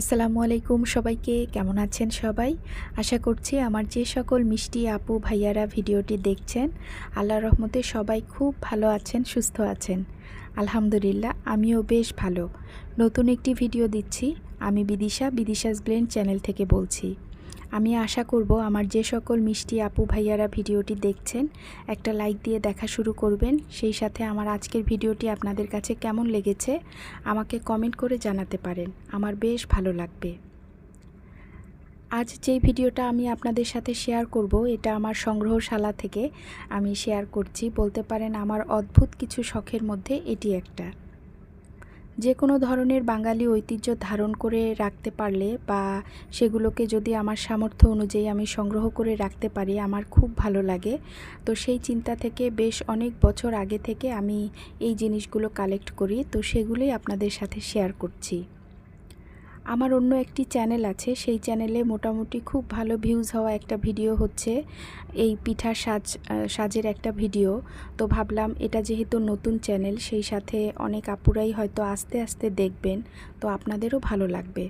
আসসালামু আলাইকুম সবাইকে, কেমন আছেন সবাই? আশা করছি আমার যে সকল মিষ্টি আপু ভাইয়ারা ভিডিওটি দেখছেন আল্লাহ রহমতে সবাই খুব ভালো আছেন, সুস্থ আছেন। আলহামদুলিল্লাহ, আমিও বেশ ভালো। নতুন একটি ভিডিও দিচ্ছি, আমি বিদিশা, বিদিশাস ব্লেন চ্যানেল থেকে বলছি। আমি আশা করব আমার যে সকল মিষ্টি আপু ভাইয়ারা ভিডিওটি দেখছেন, একটা লাইক দিয়ে দেখা শুরু করবেন। সেই সাথে আমার আজকের ভিডিওটি আপনাদের কাছে কেমন লেগেছে, আমাকে কমেন্ট করে জানাতে পারেন। আমার বেশ ভালো লাগবে। আজ যেই ভিডিওটা আমি আপনাদের সাথে শেয়ার করব, এটা আমার সংগ্রহশালা থেকে আমি শেয়ার করছি। বলতে পারেন আমার অদ্ভুত কিছু শখের মধ্যে এটি একটা। যে কোনো ধরনের বাঙালি ঐতিহ্য ধারণ করে রাখতে পারলে বা সেগুলোকে যদি আমার সামর্থ্য অনুযায়ী আমি সংগ্রহ করে রাখতে পারি, আমার খুব ভালো লাগে। তো সেই চিন্তা থেকে বেশ অনেক বছর আগে থেকে আমি এই জিনিসগুলো কালেক্ট করি। তো সেগুলোই আপনাদের সাথে শেয়ার করছি। আমার অন্য একটি চ্যানেল আছে, সেই চ্যানেলে মোটামুটি খুব ভালো ভিউজ হওয়া একটা ভিডিও হচ্ছে, এই পিঠা সাজ সাজের একটা ভিডিও তো ভাবলাম এটা যেহেতু নতুন চ্যানেল, সেই সাথে অনেক আপুরাই হয়তো আস্তে আস্তে দেখবেন, তো আপনাদেরও ভালো লাগবে।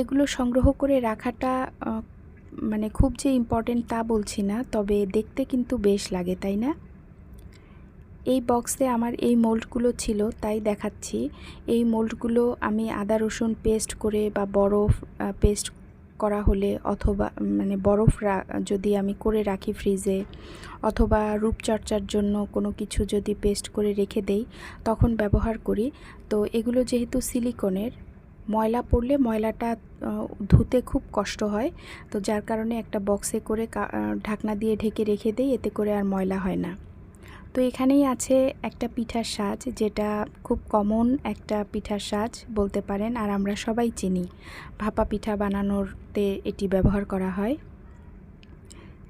এগুলো সংগ্রহ করে রাখাটা মানে খুব যে ইম্পর্টেন্ট তা বলছি না, তবে দেখতে কিন্তু বেশ লাগে, তাই না? এই বক্সে আমার এই মোল্ডগুলো ছিল, তাই দেখাচ্ছি। এই মোল্ডগুলো আমি আদা, রসুন পেস্ট করে বা বরফ পেস্ট করা হলে অথবা মানে বরফ যদি আমি করে রাখি ফ্রিজে অথবা রূপচর্চার জন্য কোনো কিছু যদি পেস্ট করে রেখে দেই, তখন ব্যবহার করি। তো এগুলো যেহেতু সিলিকনের ময়লা পড়লে ময়লাটা ধুতে খুব কষ্ট হয়। তো যার কারণে একটা বক্সে করে ঢাকনা দিয়ে ঢেকে রেখে দেই, এতে করে আর ময়লা হয় না। তো এখানেই আছে একটা পিঠার সাজ যেটা খুব কমন একটা পিঠার সাজ বলতে পারেন, আর আমরা সবাই চিনি। ভাপা পিঠা বানানোরতে এটি ব্যবহার করা হয়।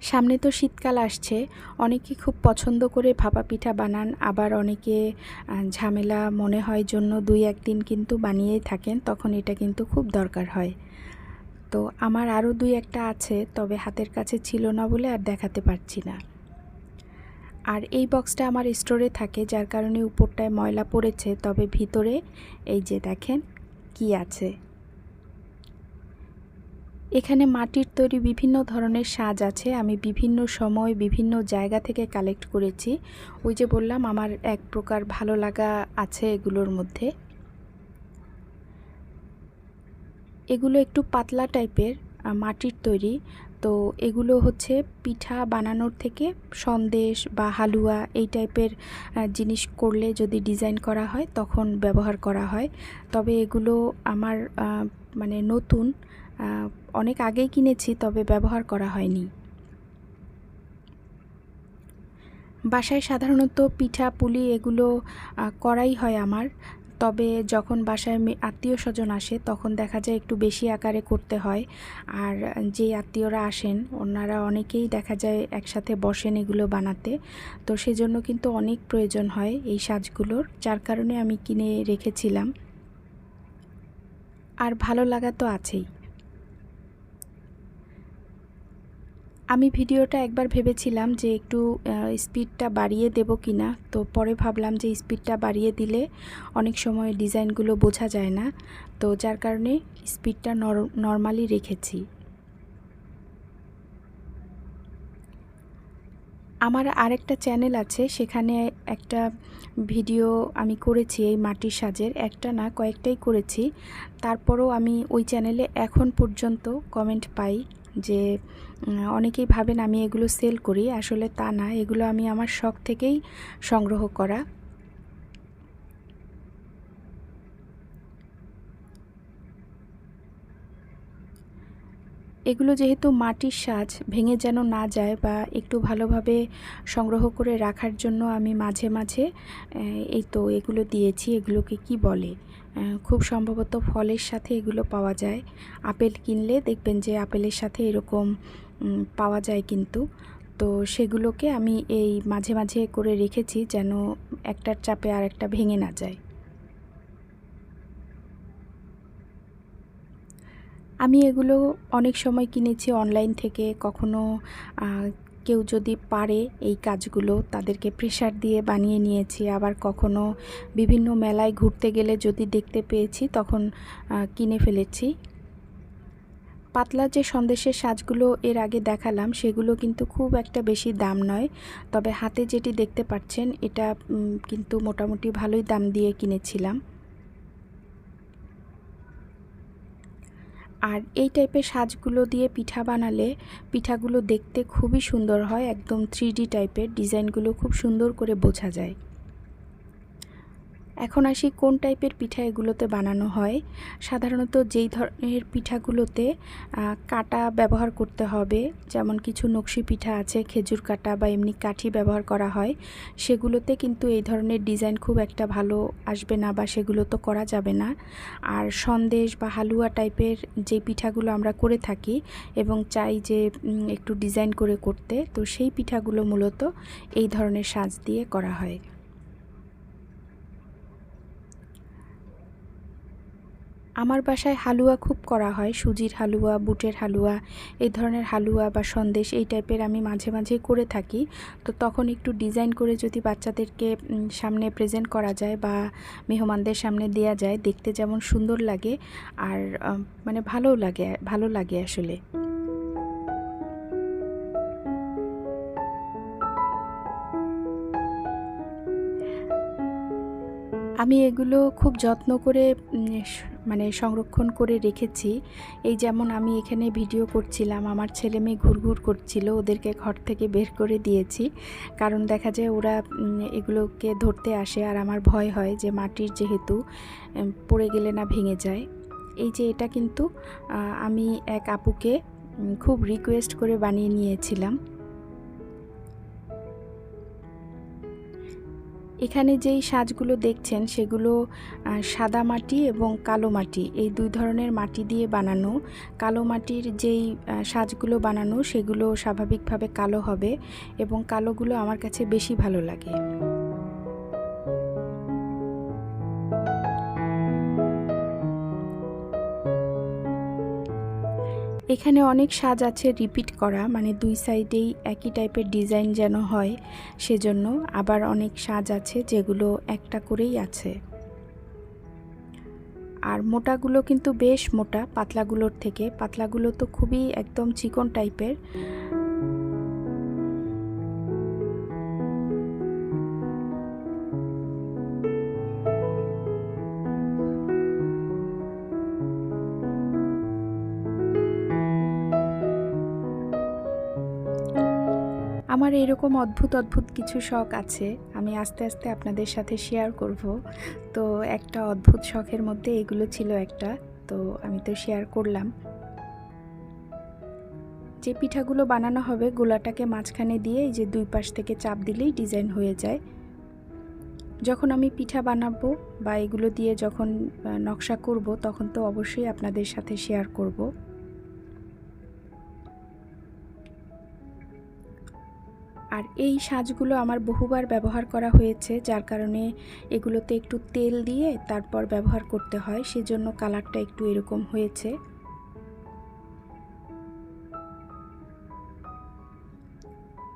সামনে তো শীতকাল আসছে, অনেকে খুব পছন্দ করে ভাপা পিঠা বানান, আবার অনেকে ঝামেলা মনে হয় জন্য দুই একদিন কিন্তু বানিয়েই থাকেন, তখন এটা কিন্তু খুব দরকার হয়। তো আমার আরও দুই একটা আছে, তবে হাতের কাছে ছিল না বলে আর দেখাতে পারছি না। আর এই বক্সটা আমার স্টোরে থাকে, যার কারণে উপরটায় ময়লা পড়েছে, তবে ভিতরে এই যে দেখেন কি আছে। এখানে মাটির তৈরি বিভিন্ন ধরনের সাজ আছে, আমি বিভিন্ন সময় বিভিন্ন জায়গা থেকে কালেক্ট করেছি। ওই যে বললাম, আমার এক প্রকার ভালো লাগা আছে এগুলোর মধ্যে। এগুলো একটু পাতলা টাইপের মাটির তৈরি। তো এগুলো হচ্ছে পিঠা বানানোর থেকে সন্দেশ বা হালুয়া এই টাইপের জিনিস করলে যদি ডিজাইন করা হয় তখন ব্যবহার করা হয়। তবে এগুলো আমার মানে নতুন অনেক আগেই কিনেছি তবে ব্যবহার করা হয়নি। বাসায় সাধারণত পিঠা, পুলি এগুলো করাই হয় আমার। তবে যখন বাসায় আত্মীয় স্বজন আসে, তখন দেখা যায় একটু বেশি আকারে করতে হয়। আর যে আত্মীয়রা আসেন, ওনারা অনেকেই দেখা যায় একসাথে বসেন এগুলো বানাতে। তো সেজন্য কিন্তু অনেক প্রয়োজন হয় এই সাজগুলোর, যার কারণে আমি কিনে রেখেছিলাম। আর ভালো লাগা তো আছেই। আমি ভিডিওটা একবার ভেবেছিলাম যে একটু স্পিডটা বাড়িয়ে দেব কি না তো পরে ভাবলাম যে স্পিডটা বাড়িয়ে দিলে অনেক সময় ডিজাইনগুলো বোঝা যায় না। তো যার কারণে স্পিডটা নর্মালি রেখেছি। আমার আরেকটা চ্যানেল আছে, সেখানে একটা ভিডিও আমি করেছি এই মাটির সাজের। একটা না, কয়েকটাই করেছি। তারপরও আমি ওই চ্যানেলে এখন পর্যন্ত কমেন্ট পাই। যে অনেকেই ভাবেন আমি এগুলো সেল করি। আসলে তা না। এগুলো আমি আমার শখ থেকেই সংগ্রহ করা। এগুলো যেহেতু মাটির সাজ, ভেঙে যেন না যায় বা একটু ভালোভাবে সংগ্রহ করে রাখার জন্য আমি মাঝে মাঝে এই তো এগুলো দিয়েছি, এগুলোকে কি বলে? খুব সম্ভবত ফলের সাথে এগুলো পাওয়া যায়। আপেল কিনলে দেখবেন যে আপেলের সাথে এরকম পাওয়া যায় কিন্তু। তো সেগুলোকে আমি এই মাঝে মাঝে করে রেখেছি যেন একটার চাপে আর একটা ভেঙে না যায়। আমি এগুলো অনেক সময় কিনেছি অনলাইন থেকে। কখনো কেউ যদি পারে এই কাজগুলো, তাদেরকে প্রেশার দিয়ে বানিয়ে নিয়েছি। আবার কখনো বিভিন্ন মেলায় ঘুরতে গেলে যদি দেখতে পেয়েছি, তখন কিনে ফেলেছি। পাতলা যে সন্দেশের সাজগুলো এর আগে দেখালাম, সেগুলো কিন্তু খুব একটা বেশি দাম নয়। তবে হাতে যেটি দেখতে পাচ্ছেন, এটা কিন্তু মোটামুটি ভালোই দাম দিয়ে কিনেছিলাম। আর এই টাইপের সাজগুলো দিয়ে পিঠা বানালে পিঠাগুলো দেখতে খুবই সুন্দর হয়, একদম থ্রি টাইপের। ডিজাইনগুলো খুব সুন্দর করে বোঝা যায়। এখন আসি কোন টাইপের পিঠা এগুলোতে বানানো হয়? সাধারণত যেই ধরনের পিঠাগুলোতে কাটা ব্যবহার করতে হবে, যেমন কিছু নকশি পিঠা আছে, খেজুর কাটা বা এমনি কাঠি ব্যবহার করা হয়, সেগুলোতে কিন্তু এই ধরনের ডিজাইন খুব একটা ভালো আসবে না বা সেগুলো তো করা যাবে না। আর সন্দেশ বা হালুয়া টাইপের যে পিঠাগুলো আমরা করে থাকি এবং চাই যে একটু ডিজাইন করে করতে, তো সেই পিঠাগুলো মূলত এই ধরনের সাজ দিয়ে করা হয়। আমার বাসায় হালুয়া খুব করা হয়, সুজির হালুয়া, বুটের হালুয়া, এই ধরনের হালুয়া বা সন্দেশ এই টাইপের আমি মাঝে মাঝেই করে থাকি। তো তখন একটু ডিজাইন করে যদি বাচ্চাদেরকে সামনে প্রেজেন্ট করা যায় বা মেহমানদের সামনে দেয়া যায়, দেখতে যেমন সুন্দর লাগে আর মানে ভালো লাগে ভালো লাগে আসলে। আমি এগুলো খুব যত্ন করে মানে সংরক্ষণ করে রেখেছি। এই যেমন আমি এখানে ভিডিও করছিলাম, আমার ছেলে মেয়ে ঘুরঘুর করছিল, ওদেরকে ঘর থেকে বের করে দিয়েছি। কারণ দেখা যায় ওরা এগুলোকে ধরতে আসে আর আমার ভয় হয় যে মাটির যেহেতু পড়ে গেলে না ভেঙে যায়। এই যে এটা কিন্তু আমি এক আপুকে খুব রিকোয়েস্ট করে বানিয়ে নিয়েছিলাম। এখানে যেই সাজগুলো দেখছেন সেগুলো সাদা মাটি এবং কালো মাটি। এই দুই ধরনের মাটি দিয়ে বানানো, কালো মাটির যেই সাজগুলো বানানো সেগুলো স্বাভাবিকভাবে কালো হবে এবং কালোগুলো আমার কাছে বেশি ভালো লাগে। এখানে অনেক সাজ আছে রিপিট করা মানে দুই সাইডেই একই টাইপের ডিজাইন যেন হয় সেজন্য আবার অনেক সাজ আছে যেগুলো একটা করেই আছে। আর মোটাগুলো কিন্তু বেশ মোটা, পাতলাগুলোর থেকে। পাতলাগুলো তো খুবই একদম চিকন টাইপের। আমার এরকম অদ্ভুত অদ্ভুত কিছু শখ আছে, আমি আস্তে আস্তে আপনাদের সাথে শেয়ার করব। তো একটা অদ্ভুত শখের মধ্যে এগুলো ছিল একটা, তো আমি তো শেয়ার করলাম। যে পিঠাগুলো বানানো হবে, গোলাটাকে মাঝখানে দিয়ে এই যে দুই পাশ থেকে চাপ দিলেই ডিজাইন হয়ে যায়। যখন আমি পিঠা বানাবো বা এগুলো দিয়ে যখন নকশা করব, তখন তো অবশ্যই আপনাদের সাথে শেয়ার করব। আর এই সাজগুলো আমার বহুবার ব্যবহার করা হয়েছে, যার কারণে এগুলোতে একটু তেল দিয়ে তারপর ব্যবহার করতে হয়, সেজন্য কালারটা একটু এরকম হয়েছে।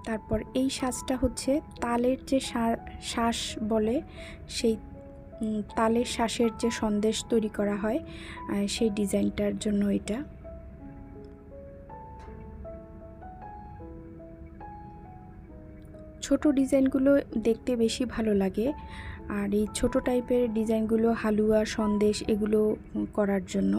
তারপর এই সাজটা হচ্ছে তালের যে শ্বাস বলে, সেই তালের শ্বাসের যে সন্দেশ তৈরি করা হয় সেই ডিজাইনটার জন্য এটা। ছোট ডিজাইনগুলো দেখতে বেশি ভালো লাগে। আর এই ছোট টাইপের ডিজাইনগুলো হালুয়া, সন্দেশ এগুলো করার জন্য।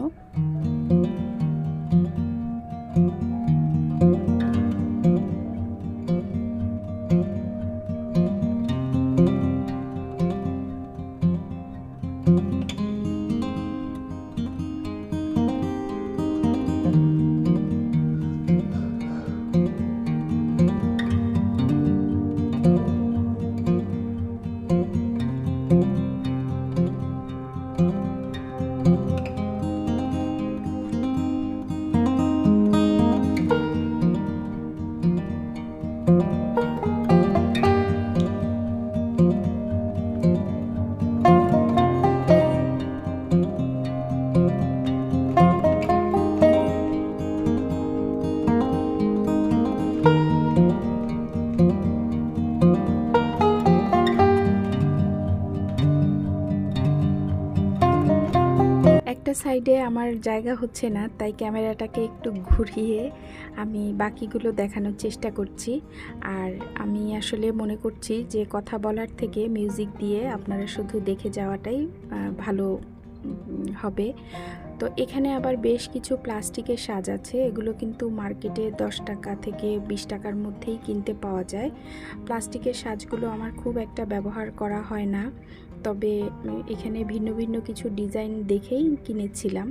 সাইডে আমার জায়গা হচ্ছে না, তাই ক্যামেরাটাকে একটু ঘুরিয়ে আমি বাকিগুলো দেখানোর চেষ্টা করছি। আর আমি আসলে মনে করছি যে কথা বলার থেকে মিউজিক দিয়ে আপনারা শুধু দেখে যাওয়াটাই ভালো হবে। তো এখানে আবার বেশ কিছু প্লাস্টিকের সাজ আছে, এগুলো কিন্তু মার্কেটে দশ টাকা থেকে বিশ টাকার মধ্যেই কিনতে পাওয়া যায়। প্লাস্টিকের সাজগুলো আমার খুব একটা ব্যবহার করা হয় না। তবে এখানে ভিন্ন ভিন্ন কিছু ডিজাইন দেখেই কিনেছিলাম।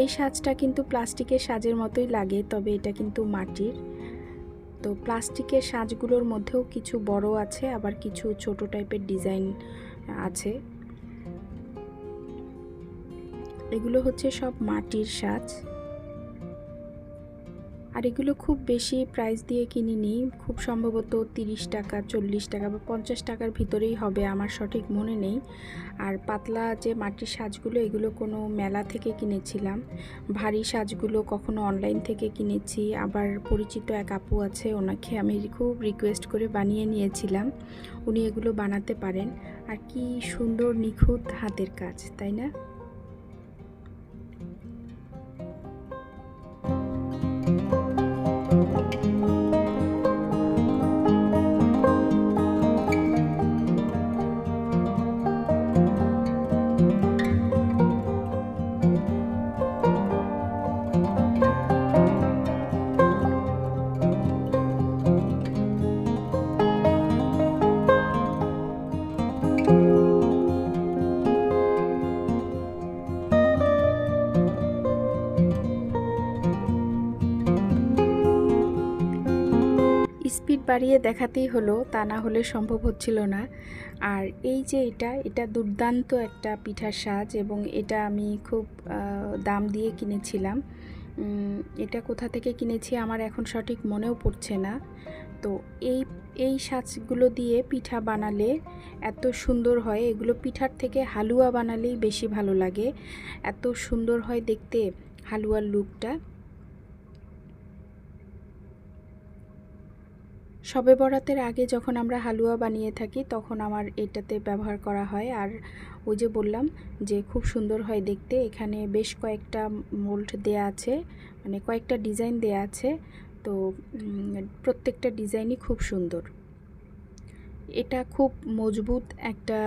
এই সাজটা কিন্তু প্লাস্টিকের সাজের মতোই লাগে, তবে এটা কিন্তু মাটির। তো প্লাস্টিকের সাজগুলোর মধ্যেও কিছু বড় আছে, আবার কিছু ছোট টাইপের ডিজাইন আছে। এগুলো হচ্ছে সব মাটির সাজ। আর এগুলো খুব বেশি প্রাইস দিয়ে কিনিনি খুব সম্ভবত তিরিশ টাকা, চল্লিশ টাকা বা পঞ্চাশ টাকার ভিতরেই হবে আমার সঠিক মনে নেই। আর পাতলা যে মাটির সাজগুলো, এগুলো কোনো মেলা থেকে কিনেছিলাম। ভারী সাজগুলো কখনো অনলাইন থেকে কিনেছি। আবার পরিচিত এক আপু আছে, ওনাকে আমি খুব রিকোয়েস্ট করে বানিয়ে নিয়েছিলাম। উনি এগুলো বানাতে পারেন। আর কি সুন্দর নিখুঁত হাতের কাজ, তাই না? বাড়িয়ে দেখাতেই হলো, তা না হলে সম্ভব হচ্ছিল না। আর এই যে এটা এটা দুর্দান্ত একটা পিঠার সাজ এবং এটা আমি খুব দাম দিয়ে কিনেছিলাম। এটা কোথা থেকে কিনেছি আমার এখন সঠিক মনেও পড়ছে না। তো এই এই সাজগুলো দিয়ে পিঠা বানালে এত সুন্দর হয়, এগুলো পিঠার থেকে হালুয়া বানালেই বেশি ভালো লাগে। এত সুন্দর হয় দেখতে হালুয়ার লুকটা। শবে বরাতের আগে যখন আমরা হালুয়া বানিয়ে থাকি, তখন আমার এটাতে ব্যবহার করা হয়। আর ওই যে বললাম যে খুব সুন্দর হয় দেখতে, এখানে বেশ কয়েকটা মোল্ড দেয়া আছে মানে কয়েকটা ডিজাইন দেয়া আছে। তো প্রত্যেকটা ডিজাইনই খুব সুন্দর। এটা খুব মজবুত একটা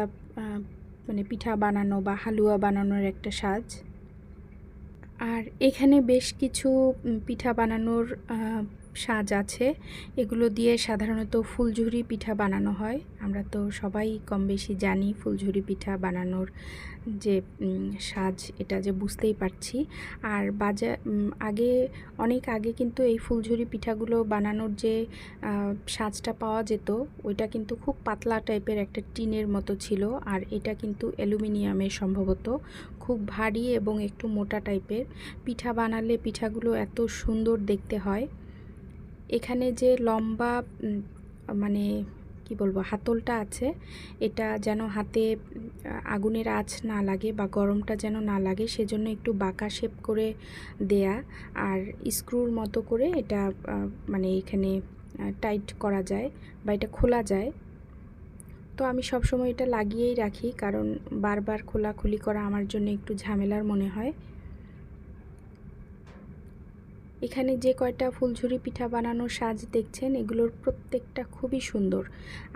মানে পিঠা বানানো বা হালুয়া বানানোর একটা সাজ। আর এখানে বেশ কিছু পিঠা বানানোর সাজ আছে। এগুলো দিয়ে সাধারণত ফুলঝুরি পিঠা বানানো হয়। আমরা তো সবাই কম বেশি জানি ফুলঝুরি পিঠা বানানোর যে সাজ, এটা যে বুঝতেই পারছি। আর বাজার আগে, অনেক আগে কিন্তু এই ফুলঝুরি পিঠাগুলো বানানোর যে সাজটা পাওয়া যেত, ওইটা কিন্তু খুব পাতলা টাইপের একটা টিনের মতো ছিল। আর এটা কিন্তু অ্যালুমিনিয়ামের সম্ভবত খুব ভারী এবং একটু মোটা টাইপের। পিঠা বানালে পিঠাগুলো এত সুন্দর দেখতে হয়। এখানে যে লম্বা মানে কি বলব, হাতলটা আছে, এটা যেন হাতে আগুনের আঁচ না লাগে বা গরমটা যেন না লাগে, সেজন্য একটু বাঁকা শেপ করে দেয়া আর স্ক্রুর মতো করে এটা মানে এখানে টাইট করা যায় বা এটা খোলা যায়। তো আমি সবসময় এটা লাগিয়েই রাখি, কারণ বারবার খোলাখুলি করা আমার জন্য একটু ঝামেলার মনে হয়। এখানে যে কয়টা ফুলঝুরি পিঠা বানানোর সাজ দেখছেন, এগুলোর প্রত্যেকটা খুবই সুন্দর।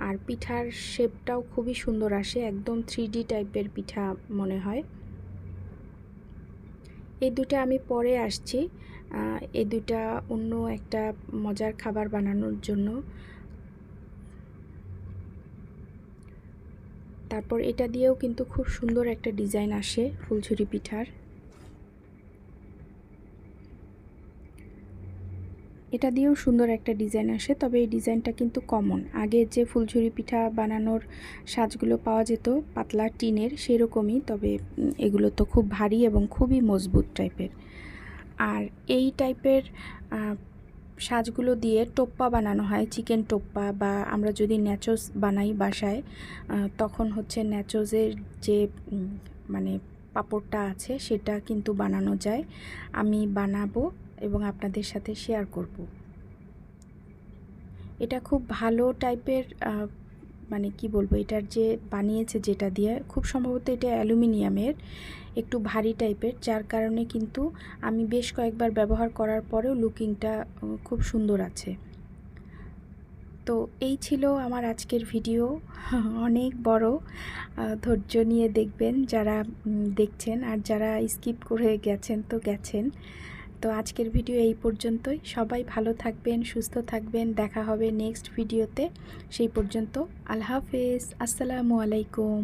আর পিঠার শেপটাও খুবই সুন্দর আসে, একদম থ্রি টাইপের পিঠা মনে হয়। এই দুটা আমি পরে আসছি। এই দুটা অন্য একটা মজার খাবার বানানোর জন্য। তারপর এটা দিয়েও কিন্তু খুব সুন্দর একটা ডিজাইন আসে ফুলঝুরি পিঠার। এটা দিয়েও সুন্দর একটা ডিজাইন আসে, তবে এই ডিজাইনটা কিন্তু কমন। আগে যে ফুলঝুরি পিঠা বানানোর সাজগুলো পাওয়া যেত, পাতলা টিনের, সেরকমই, তবে এগুলো তো খুব ভারী এবং খুবই মজবুত টাইপের। আর এই টাইপের সাজগুলো দিয়ে টোপ্পা বানানো হয়, চিকেন টোপ্পা বা আমরা যদি ন্যাচোস বানাই বাসায় তখন হচ্ছে ন্যাচোজের যে মানে পাঁপড়টা আছে, সেটা কিন্তু বানানো যায়। আমি বানাবো এবং আপনাদের সাথে শেয়ার করব। এটা খুব ভালো টাইপের মানে কি বলব, এটার যে বানিয়েছে যেটা দিয়ে, খুব সম্ভবত এটা অ্যালুমিনিয়ামের একটু ভারী টাইপের যার কারণে কিন্তু আমি বেশ কয়েকবার ব্যবহার করার পরেও লুকিংটা খুব সুন্দর আছে। তো এই ছিল আমার আজকের ভিডিও অনেক বড় ধৈর্য নিয়ে দেখবেন যারা দেখছেন, আর যারা স্কিপ করে গেছেন তো গেছেন। তো আজকের ভিডিও এই পর্যন্তই। সবাই ভালো থাকবেন, সুস্থ থাকবেন। দেখা হবে নেক্সট ভিডিওতে। সেই পর্যন্ত আল্লাহ হাফেজ। আসসালামু আলাইকুম।